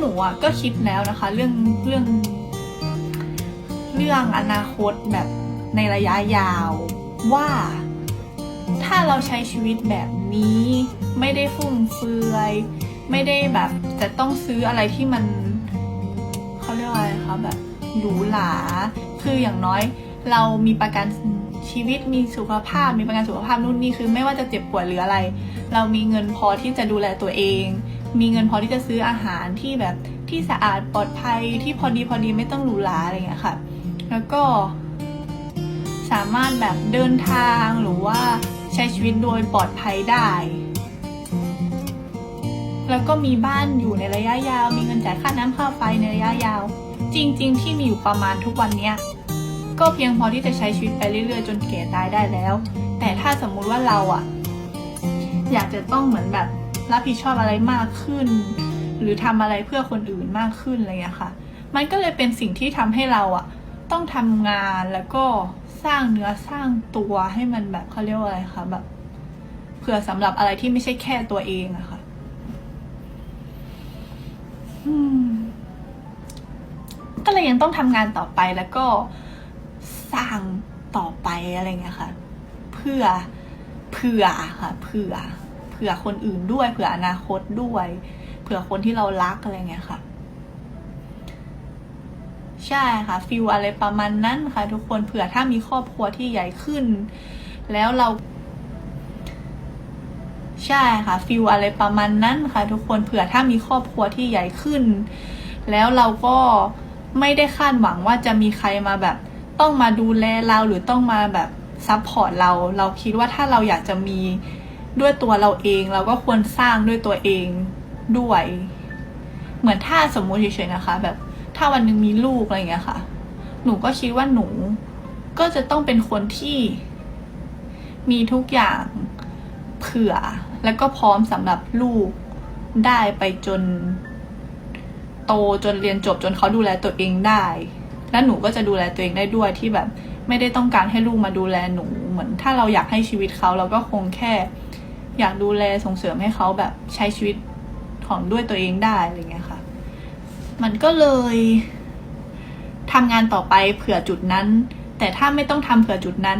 หนูอะก็คิดแล้วนะคะ เรื่องเรื่อง เรื่องอนาคตแบบในระยะยาวว่าถ้าเราใช้ชีวิตแบบนี้ ไม่ได้ฟุ่มเฟือย ไม่ได้แบบจะต้องซื้ออะไรที่มันเขาเรียกว่าอะไรคะแบบหรูหราคืออย่างน้อยเรามีประกัน ชีวิตมีสุขภาพมีประกันสุขภาพนู่นนี่คือ ไม่ว่าจะเจ็บป่วยหรืออะไร เรามีเงินพอที่จะดูแลตัวเอง มีเงินพอที่จะซื้ออาหารที่แบบที่สะอาดปลอดภัยที่พอดีพอดีไม่ต้องหรูหราอะไรเงี้ยค่ะ แล้วก็ สามารถแบบเดินทางหรือว่าใช้ชีวิตโดยปลอดภัยได้ แล้วก็มีบ้านอยู่ในระยะยาว มีเงินจ่ายค่าน้ำค่าไฟในระยะยาว จริง ๆ ที่มีอยู่ประมาณทุกวันเนี้ย ก็เพียงพอที่จะใช้ชีวิตไปเรื่อยๆ จนแก่ตายได้แล้ว แต่ถ้าสมมุติว่าเราอะอยากจะต้องเหมือนแบบรับผิดชอบอะไรมากขึ้น หรือทำอะไรเพื่อคนอื่นมากขึ้นอะไรอย่างนี้ค่ะ มันก็เลยเป็นสิ่งที่ทำให้เราอะต้องทำงานแล้วก็สร้างเนื้อสร้างตัวให้มันแบบเขาเรียกว่าอะไรคะแบบเผื่อสำหรับอะไรที่ไม่ใช่แค่ตัวเองอะค่ะก็เลยยังต้องทำงานต่อไปแล้วก็ สร้างต่อไปอะไรเงี้ยค่ะ เพื่อเผื่อค่ะเผื่อเผื่อคนอื่นด้วย เผื่ออนาคตด้วย เผื่อคนที่เรารักอะไรเงี้ยค่ะ ใช่ค่ะฟิลอะไรประมาณนั้นค่ะ ทุกคนเผื่อถ้ามีครอบครัวที่ใหญ่ขึ้น แล้วเราใช่ค่ะฟิลอะไรประมาณนั้นค่ะ ทุกคนเผื่อถ้ามีครอบครัวที่ใหญ่ขึ้น แล้วเราก็ไม่ได้คาดหวังว่าจะมีใครมาแบบ ต้องมาดูแลเราหรือต้องมาแบบซัพพอร์ตเรา เราคิดว่าถ้าเราอยากจะมีด้วยตัวเราเอง เราก็ควรสร้างด้วยตัวเองด้วย เหมือนถ้าสมมุติเฉยๆนะคะ แบบถ้าวันหนึ่งมีลูกอะไรเงี้ยค่ะ หนูก็คิดว่าหนูก็จะต้องเป็นคนที่มีทุกอย่างเผื่อ แล้วก็พร้อมสำหรับลูกได้ไปจน โตจนเรียนจบจนเขาดูแลตัวเองได้ และหนูก็จะดูแลตัวเองได้ด้วยที่แบบไม่ได้ต้องการให้ลูกมาดูแลหนูเหมือน ถ้าเราอยากให้ชีวิตเขาเราก็คงแค่ อยากดูแลส่งเสริมให้เขาแบบใช้ชีวิตของด้วยตัวเองได้อะไรเงี้ยค่ะ มันก็เลยทำงานต่อไปเผื่อจุดนั้น แต่ถ้าไม่ต้องทำเผื่อจุดนั้น